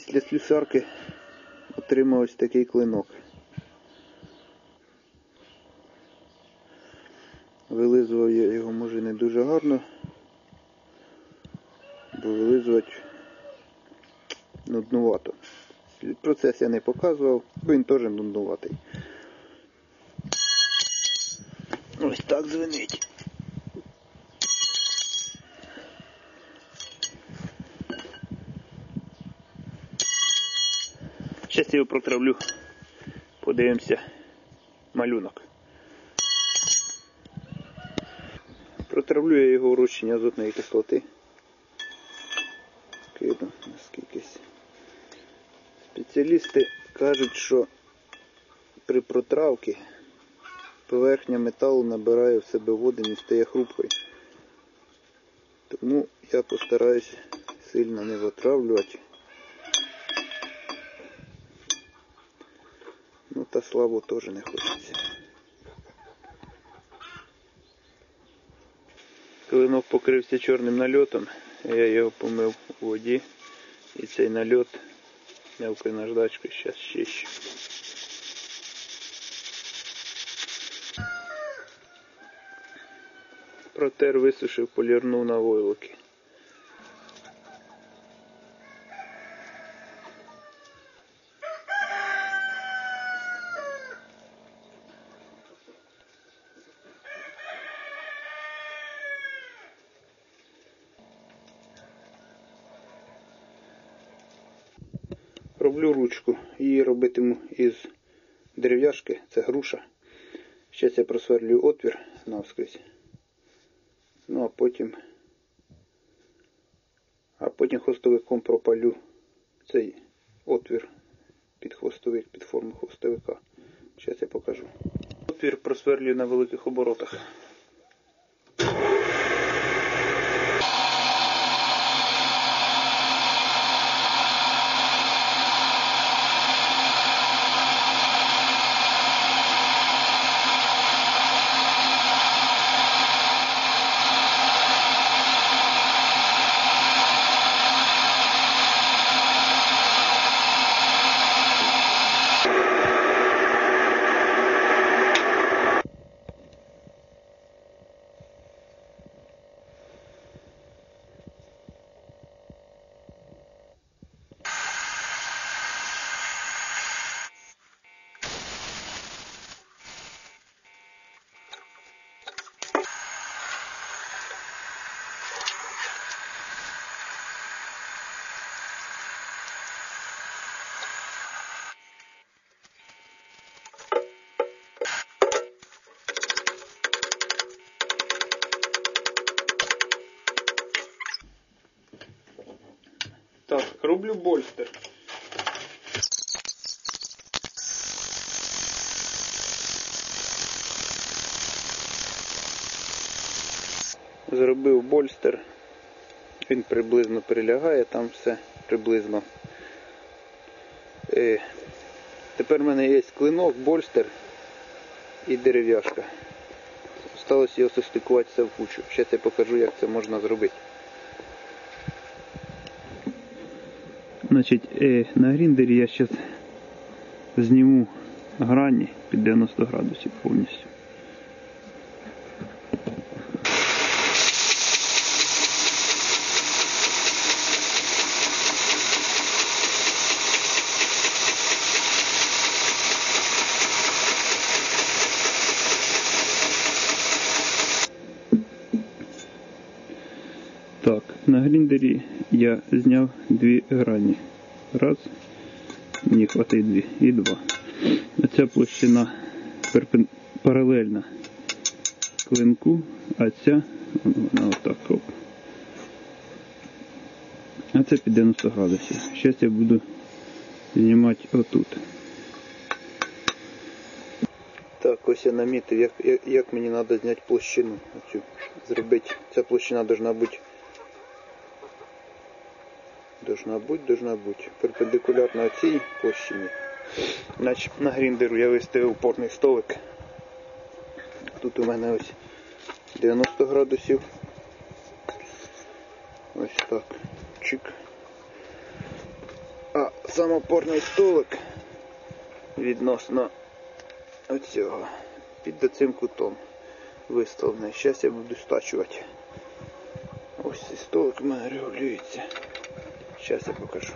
слюсарки отримав ось такий клинок. Вилизував я його може не дуже гарно, бо вилизувати нуднувато. Процес я не показував, він теж нуднуватий. Ось так звенить. Зараз я його протравлю. Подивимося малюнок. Протравлю я його вручення азотної кислоти. Кину наскількись. Спеціалісти кажуть, що при протравці поверхня металу набирає в себе води і стає хрупкою. Тому я постараюсь сильно не витравлювати. Та славу теж не хочеться. Клинок покрився чорним нальотом, я його помив у воді і цей нальот мелкою наждачкою зараз чищу. Протер висушив, полірнув на войлоки. Роблю ручку. Її робитиму із дерев'яшки, це груша. Зараз я просверлюю отвір навскрізь. Ну а потім а потім хвостовиком пропалю цей отвір під хвостовик, під форму хвостовика. Зараз я покажу. Отвір просверлюю на великих оборотах. Так, роблю больстер. Зробив больстер. Він приблизно прилягає, там все приблизно. Е, Тепер в мене є клинок, больстер і дерев'яшка. Осталось його состикувати все в кучу. Зараз я покажу, як це можна зробити. Значить, е, на гріндері я зараз зніму грані під 90 градусів повністю. Так, на гріндері я зняв дві грані. Раз, мені хватить дві і два. Оця площина перпен... паралельна клинку, а ця вона отак. Оп. А це під 90 градусів. Зараз я буду знімати отут. Так, ось я намітив, як, як, як мені треба зняти площину. Оцю, зробити. Ця площина должна бути Должна бути, должна бути. Перпендикулярно цій площині. Значить, на гріндеру я виставив опорний столик. Тут у мене ось 90 градусів. Ось так. Чик. А А самопорний столик відносно оцього під цим кутом виставлений. Зараз я буду стачувати. Ось цей столик у мене регулюється. Зараз я покажу.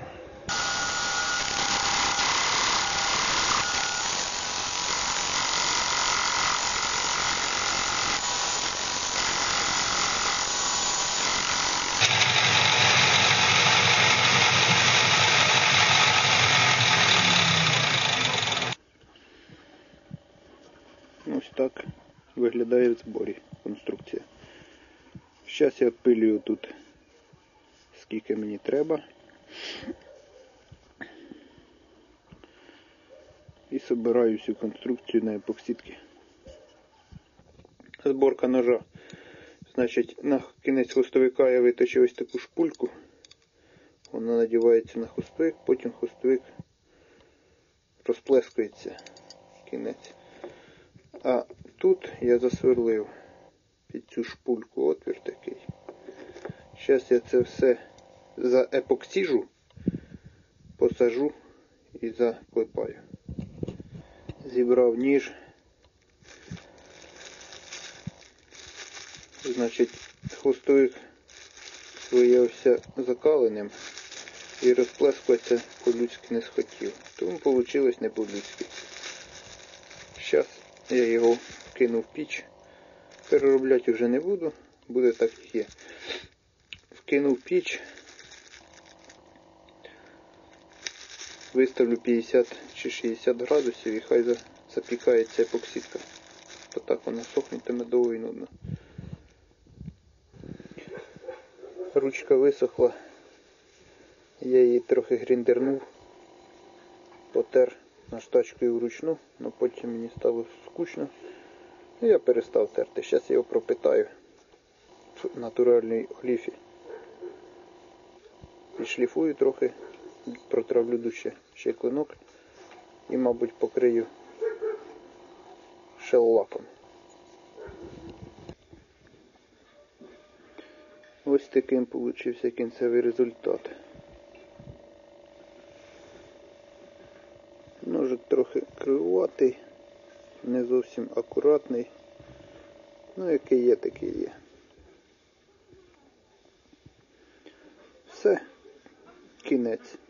Ось так виглядає в зборі конструкція. Зараз я відпилюю тут скільки мені треба. І собираю всю конструкцію на епоксидки. Зборка ножа. Значить, на кінець хвостовика я виточив ось таку шпульку. Вона надівається на хвостовик, потім хвостовик розплескується кінець. А тут я засверлив під цю шпульку отвір такий. Зараз я це все заепоксижу, посажу і заклепаю. Зібрав ніж. Значить, хвостовик виявився закаленим і розплескуватися по-людськи не схотів. Тому вийшло не по-людськи. Зараз я його кину в піч. Переробляти вже не буду, буде так як є. Вкинув піч. Виставлю 50 чи 60 градусів і хай запікається епоксидка. То так вона сохнетиме довго і нудно. Ручка висохла. Я її трохи гріндернув, потер наштачкою вручну, але потім мені стало скучно. Я перестав терти. Зараз його пропитаю в натуральній оліфі. Підшліфую трохи, протравлю дужче ще клинок і, мабуть, покрию шеллаком. Ось таким получився кінцевий результат. Ножик трохи кривуватий, не зовсім акуратний. Ну, який є, такий є. Все, кінець.